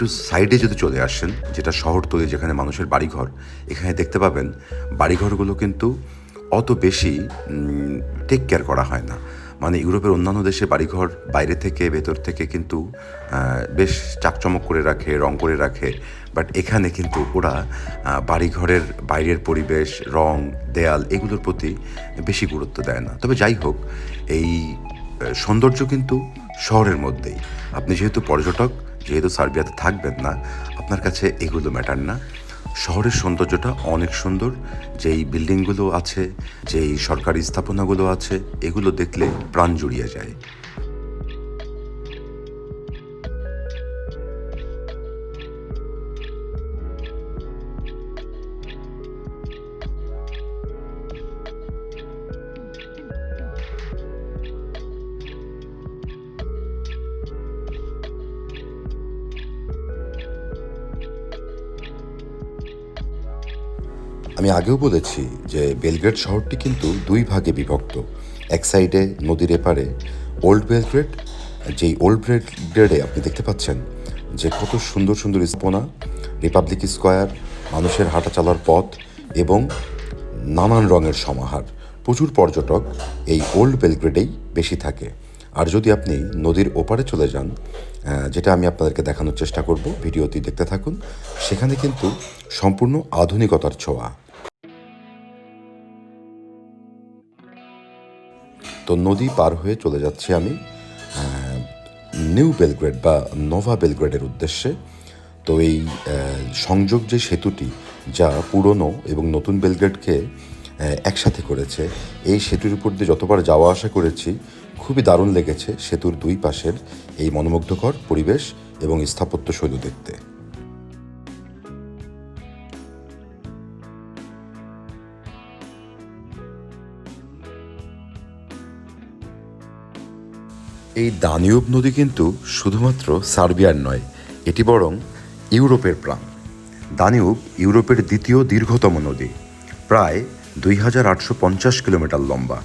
একটু সাইডে যদি চলে আসেন, যেটা শহরতলি যেখানে মানুষের বাড়িঘর, এখানে দেখতে পাবেন বাড়িঘরগুলো কিন্তু অত বেশি টেক কেয়ার করা হয় না। মানে ইউরোপের অন্যান্য দেশে বাড়িঘর বাইরে থেকে, ভেতর থেকে কিন্তু বেশ চাকচমক করে রাখে, রং করে রাখে। বাট এখানে কিন্তু ওরা বাড়িঘরের বাইরের পরিবেশ, রং, দেয়াল এগুলোর প্রতি বেশি গুরুত্ব দেয় না। তবে যাই হোক, এই সৌন্দর্য কিন্তু শহরের মধ্যেই। আপনি যেহেতু পর্যটক যেহেতু সার্বিয়াতে থাকবেন না, আপনার কাছে এগুলো ম্যাটার না। শহরের সৌন্দর্যটা অনেক সুন্দর, যেই বিল্ডিংগুলো আছে, যেই সরকারি স্থাপনাগুলো আছে, এগুলো দেখলে প্রাণ জুড়িয়ে যায়। আমি আগেও বলেছি যে বেলগ্রেড শহরটি কিন্তু দুই ভাগে বিভক্ত। এক সাইডে নদীর এপারে ওল্ড বেলগ্রেড, যেই ওল্ড বেলগ্রেডে আপনি দেখতে পাচ্ছেন যে কত সুন্দর সুন্দর স্পোনা, রিপাবলিক স্কোয়ার, মানুষের হাঁটা চলার পথ এবং নানান রঙের সমাহার। প্রচুর পর্যটক এই ওল্ড বেলগ্রেডেই বেশি থাকে। আর যদি আপনি নদীর ওপারে চলে যান যেটা আমি আপনাদেরকে দেখানোর চেষ্টা করব, ভিডিওটি দেখতে থাকুন, সেখানে কিন্তু সম্পূর্ণ আধুনিকতার ছোঁয়া। তো নদী পার হয়ে চলে যাচ্ছি আমি নিউ বেলগ্রেড বা নোভা বেলগ্রেডের উদ্দেশ্যে। তো এই সংযোগ যে সেতুটি, যা পুরনো এবং নতুন বেলগ্রেডকে একসাথে করেছে, এই সেতুর উপর দিয়ে যতবার যাওয়া আসা করেছি, খুবই দারুণ লেগেছে সেতুর দুই পাশের এই মনোমুগ্ধকর পরিবেশ এবং স্থাপত্য শৈলী দেখতে। এই দানিউব নদী কিন্তু শুধুমাত্র সার্বিয়ার নয়, এটি বরং ইউরোপের প্রাণ। দানিউব ইউরোপের দ্বিতীয় দীর্ঘতম নদী, প্রায় দুই হাজার আটশো পঞ্চাশ কিলোমিটার লম্বা।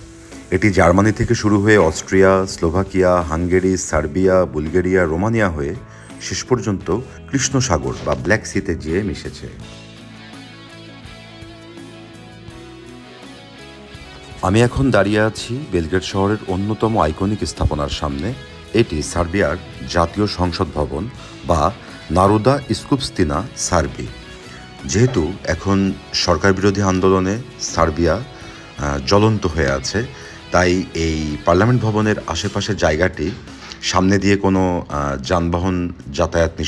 এটি জার্মানি থেকে শুরু হয়ে Austria, Slovakia, Hungary, Serbia, Bulgaria, Romania হয়ে শেষ পর্যন্ত কৃষ্ণ সাগর বা ব্ল্যাক সিতে যেয়ে মিশেছে। আমি এখন দাঁড়িয়ে আছি বেলগ্রেড শহরের অন্যতম আইকনিক স্থাপনার সামনে। এটি সার্বিয়ার জাতীয় সংসদ ভবন বা নারুদা স্কুপস্তিনা সার্বি। যেহেতু এখন সরকার বিরোধী আন্দোলনে সার্বিয়া জ্বলন্ত হয়ে আছে, তাই এই পার্লামেন্ট ভবনের আশেপাশের জায়গাটি সামনে দিয়ে কোনো যানবাহন যাতায়াত